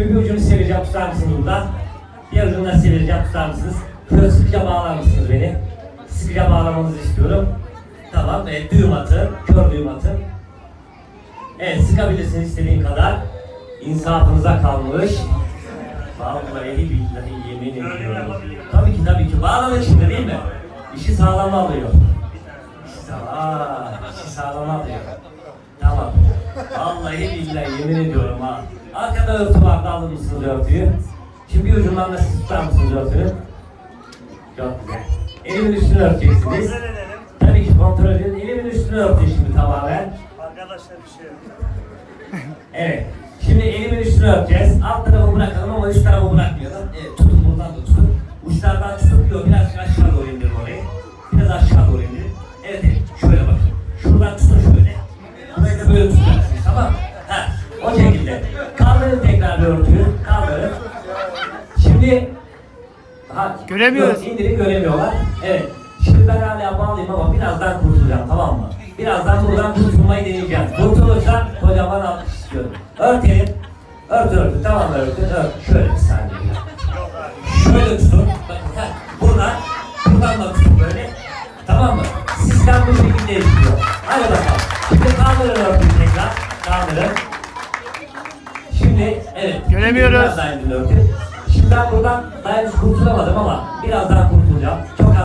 Şimdi bir ucunu çevireceğim tutar mısınız burada? Bir ucunu da çevireceğim tutar mısınız? Şöyle sıkıca bağlar mısınız beni? Sıkıca bağlamanızı istiyorum. Tamam, evet, düğüm atın, kör düğüm atın. Evet, sıkabilirsiniz istediğin kadar. İnsafınıza kalmış. Vallahi billahi yemin ediyorum. Tabii ki tabii ki. Bağlamak şimdi değil mi? İşi sağlam alıyor. İşi sağlam, işi sağlam alıyor. Vallahi billahi yemin ediyorum ha. Arkada örtü vardı alır mısınız örtüyü? Şimdi bir ucundan da siz tutar mısınız örtünü? Çok güzel. Elimin üstünü örteceksiniz. Tabii ki kontrol edin. Elimin üstünü örtün şimdi tamamen. Arkadaşlar bir şey yok. Evet. Şimdi elimin üstünü örteceğiz. Alt tarafı bırakalım ama üst tarafı bırakmayalım. Evet, tutun buradan da tutun. Uçlardan tutup yok biraz aşağı doğru indirin orayı. Biraz aşağı doğru indirin. Evet, evet. Şöyle bakın. Şuradan tutun şöyle. Burayı da böyle tutacaksınız Bir örtüyü. Kaldırın. Şimdi ha, Göremiyoruz. Yok, indirin göremiyorlar. Evet. Şimdi ben hala bağlayayım ama birazdan kurtulacağım tamam mı? Birazdan buradan kurtulmayı deneyeceğim. Kurtulursam kocaman alkış istiyorum. Örtelim. Ört örtü. Tamam örtü. Ört. Şöyle bir saniye. Şöyle tutun. Buradan. Buradan da tutun böyle. Tamam mı? Sistem bu şekilde işliyor. Hadi bakalım. Şimdi kaldırın örtüyü tekrar. Kaldırın. Evet. Göremiyoruz. Biraz daha. Şimdi ben buradan daha henüz kurtulamadım ama birazdan kurtulacağım.